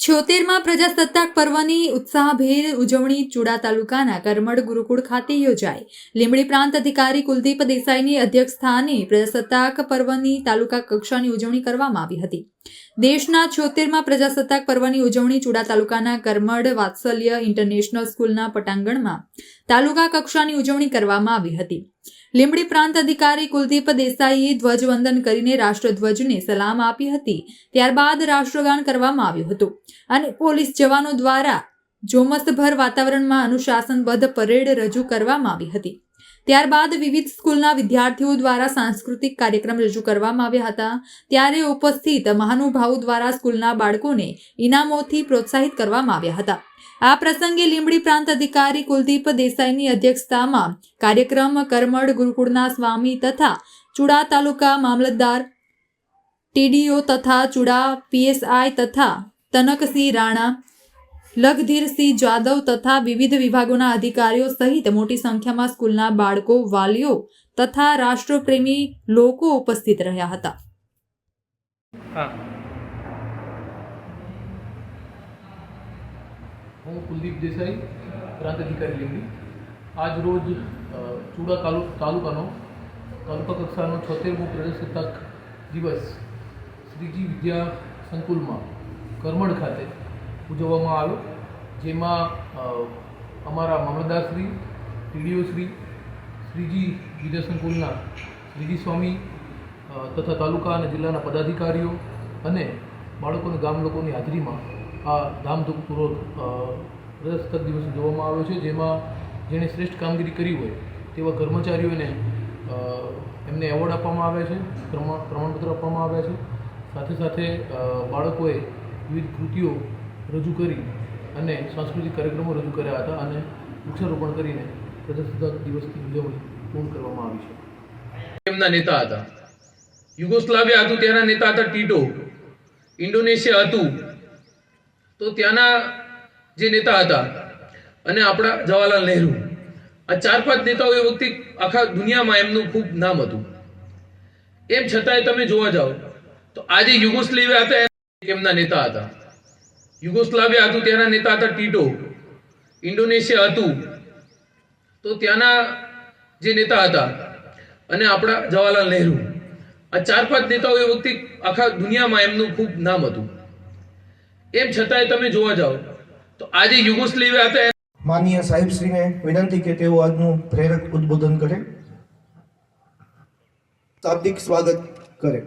છોતેરમાં પ્રજાસત્તાક પર્વની ઉત્સાહભેર ઉજવણી ચુડા તાલુકાના કરમડ ગુરુકુળ ખાતે યોજાઈ. લીંબડી પ્રાંત અધિકારી કુલદીપ દેસાઈની અધ્યક્ષસ્થાને પ્રજાસત્તાક પર્વની તાલુકા કક્ષાની ઉજવણી કરવામાં આવી હતી. દેશના છોતેરમાં પ્રજાસત્તાક પર્વની ઉજવણી ચુડા તાલુકાના કરમડ વાત્સલ્ય ઇન્ટરનેશનલ સ્કૂલના પટાંગણમાં તાલુકા કક્ષાની ઉજવણી કરવામાં આવી હતી. લીંબડી પ્રાંત અધિકારી કુલદીપ દેસાઈએ ધ્વજવંદન કરીને રાષ્ટ્રધ્વજને સલામ આપી હતી. ત્યારબાદ રાષ્ટ્રગાન કરવામાં આવ્યું હતું અને પોલીસ જવાનો દ્વારા જોમસભર વાતાવરણમાં અનુશાસનબદ્ધ પરેડ રજૂ કરવામાં આવી હતી. ત્યારબાદ વિવિધ સ્કૂલના વિદ્યાર્થીઓ દ્વારા સાંસ્કૃતિક કાર્યક્રમ રજૂ કરવામાં આવ્યા હતા. ત્યારે ઉપસ્થિત મહાનુભાવો દ્વારા સ્કૂલના બાળકોને ઇનામોથી પ્રોત્સાહિત કરવામાં આવ્યા હતા. આ પ્રસંગે લીંબડી પ્રાંત અધિકારી કુલદીપ દેસાઈની અધ્યક્ષતામાં કાર્યક્રમ કરમડ ગુરુકુળના સ્વામી તથા ચુડા તાલુકા મામલતદાર ટીડીઓ તથા ચુડા પીએસઆઈ તથા તનકસિંહ રાણા લખધીરસિંહ જાદવ તથા વિવિધ વિભાગોના અધિકારીઓ સહિત મોટી સંખ્યામાં સ્કૂલના બાળકો, વાલીઓ તથા રાષ્ટ્રપ્રેમી લોકો ઉપસ્થિત રહ્યા હતા. હું. કુલદીપ દેસાઈ પ્રાંત અધિકારી લીંબડી. આજ રોજ ચુડા તાલુકાનો, તાલુકા કક્ષાનો છોતેરમો પ્રજાસત્તાક દિવસ શ્રીજી વિદ્યા સંકુલમાં, કરમણ ખાતે ઉજવવામાં આવ્યો જેમાં અમારા મામલતદારશ્રી ટીડીઓશ્રી શ્રીજી વિદ્યાસંકુલના શ્રીજી સ્વામી તથા તાલુકા અને જિલ્લાના પદાધિકારીઓ અને બાળકોને ગામ લોકોની હાજરીમાં આ ધામધૂમપૂર્વક અ, દિવસ ઉજવવામાં આવ્યો છે. જેમાં જેણે શ્રેષ્ઠ કામગીરી કરી હોય તેવા કર્મચારીઓને એમને એવોર્ડ આપવામાં આવે છે પ્રમાણ પ્રમાણપત્ર આપવામાં આવ્યા છે. સાથે સાથે બાળકોએ વિવિધ કૃતિઓ રજૂ કરી અને સાંસ્કૃતિક કાર્યક્રમો રજૂ કર્યા હતા અને વૃક્ષારોપણ કરીને પ્રજાસત્તાક દિવસની ઉજવણી પૂર્ણ કરવામાં આવી છે. એમના નેતા હતા. યુગોસ્લાવિયા હતું, ત્યાંના નેતા હતા ટીટો. ઇન્ડોનેશિયા હતું. તો ત્યાંના જે નેતા હતા અને આપણા જવાહરલાલ નહેરુ. આ ચાર પાંચ નેતાઓ એ વખતે આખા દુનિયામાં એમનું ખૂબ નામ હતું. એમ છતાંય તમે જોવા જાઓ તો આજે યુગોસ્લેવિયા હતા એમના નેતા હતા. યુગોસ્લાવિયા હતું, ત્યાંના નેતા હતા ટીટો. ઇન્ડોનેશિયા હતું. તો ત્યાંના જે નેતા હતા અને આપણા જવાહરલાલ નહેરુ. આ ચાર પાંચ નેતાઓ એ વખતે આખા દુનિયામાં એમનું ખૂબ નામ હતું. એમ છતાંય તમે જોવા જાઓ, તો આજે યુગોસ્લેવિયા હતા માનનીય સાહેબશ્રીને વિનંતી કે તેઓ આજનું પ્રેરક ઉદ્બોધન કરે. શાબ્દિક સ્વાગત કરે.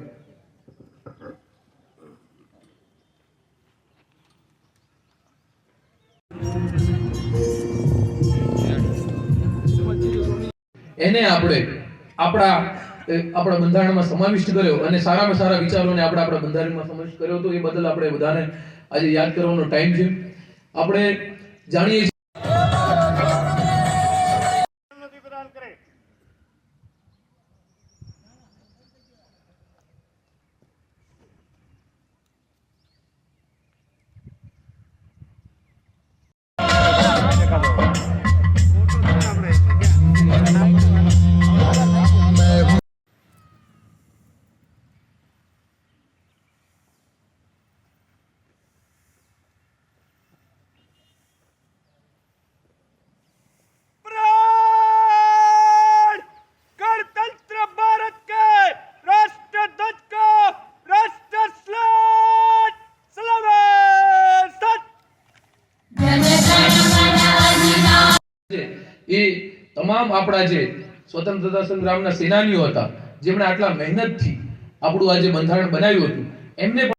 એને આપણે આપણા આપણા બંધારણમાં સમાવિષ્ટ કર્યો અને સારામાં સારા વિચારોને આપણે આપણા બંધારણમાં સમાવિષ્ટ કર્યો તો એ બદલ આપણે બધાને આજે યાદ કરવાનો ટાઈમ છે. આપણે જાણીએ તમામ આપણા જે સ્વતંત્રતા સંગ્રામના સેનાનીઓ હતા, જેમણે આટલા મહેનતથી આપણું આજે બંધારણ બનાવ્યું હતું, એમને